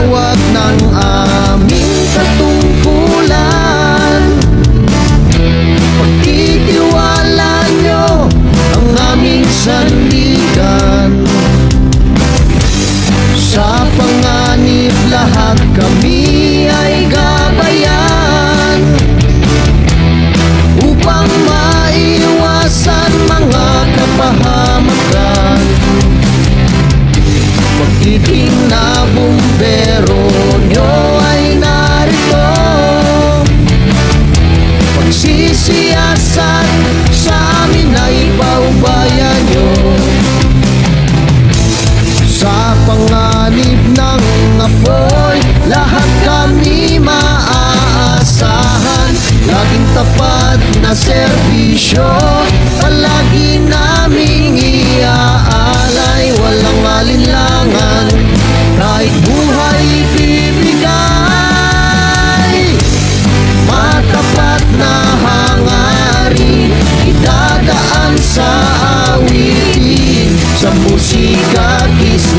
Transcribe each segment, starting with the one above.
tawag ng aming katungkulan. Pagtitiwala nyo ang aming sandigan. Sa panganib lahat kami ay gabayan Upang maiwasan mga kapahamakan Pag-ibig na bumbero nyo ay narito. Pagsisiyasat sa amin ay paubayan nyo. Sa panganib ng apoy Lahat kami maaasahan. Laging tapat na serbisyo Palagi naming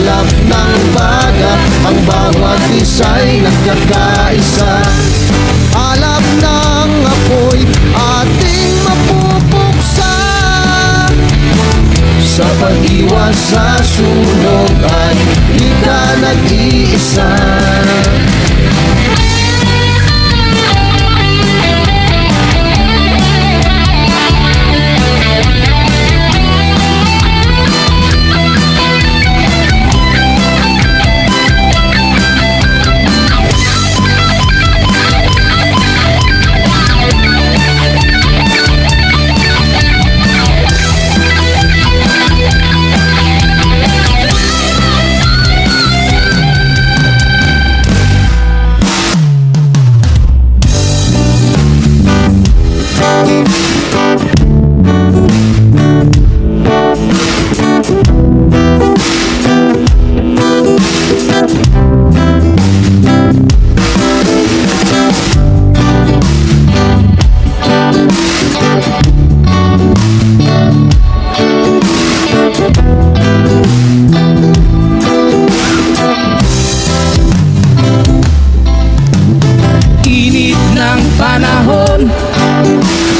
kislap ng baga. Ang bawat isa'y nagkakaisa. Alap ng apoy ating mapupuksa Sa pag-iwas sa sunog ay di ka nag-iisa panahon.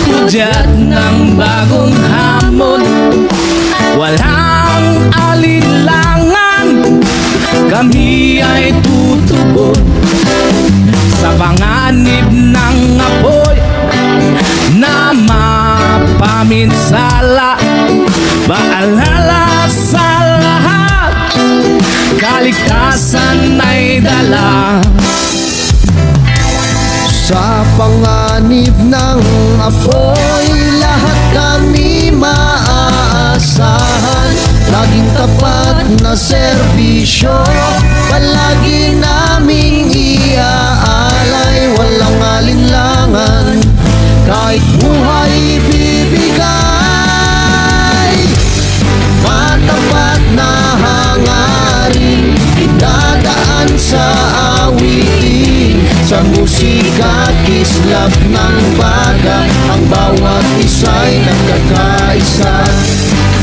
Hudyat ng bagong hamon. Walang alinlangan Kami ay tutugon Sa panganib ng apoy Na mapaminsala. Paalala sa lahat Kaligtasan ay dala Sa panganib ng apoy Lahat kami maaasahan. Laging tapat na serbisyo Palagi naming iaalay. Walang alinlangan Kahit buhay musika, kislap ng baga Ang bawat isa'y nagkakaisa.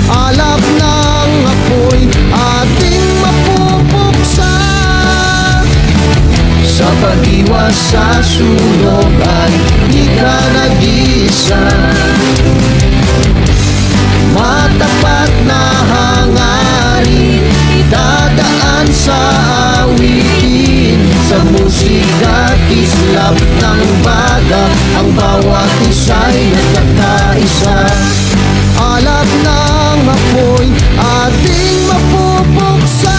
Alap ng apoy ating mapupuksa. Sa pag-iwas sa sunog ay di ka nag-iisa bawat isa'y nagkakaisa. Alat ng apoy ating mapupuksan.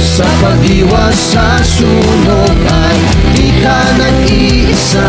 Sa pag-iwas sa sunog ay di ka nag-iisa.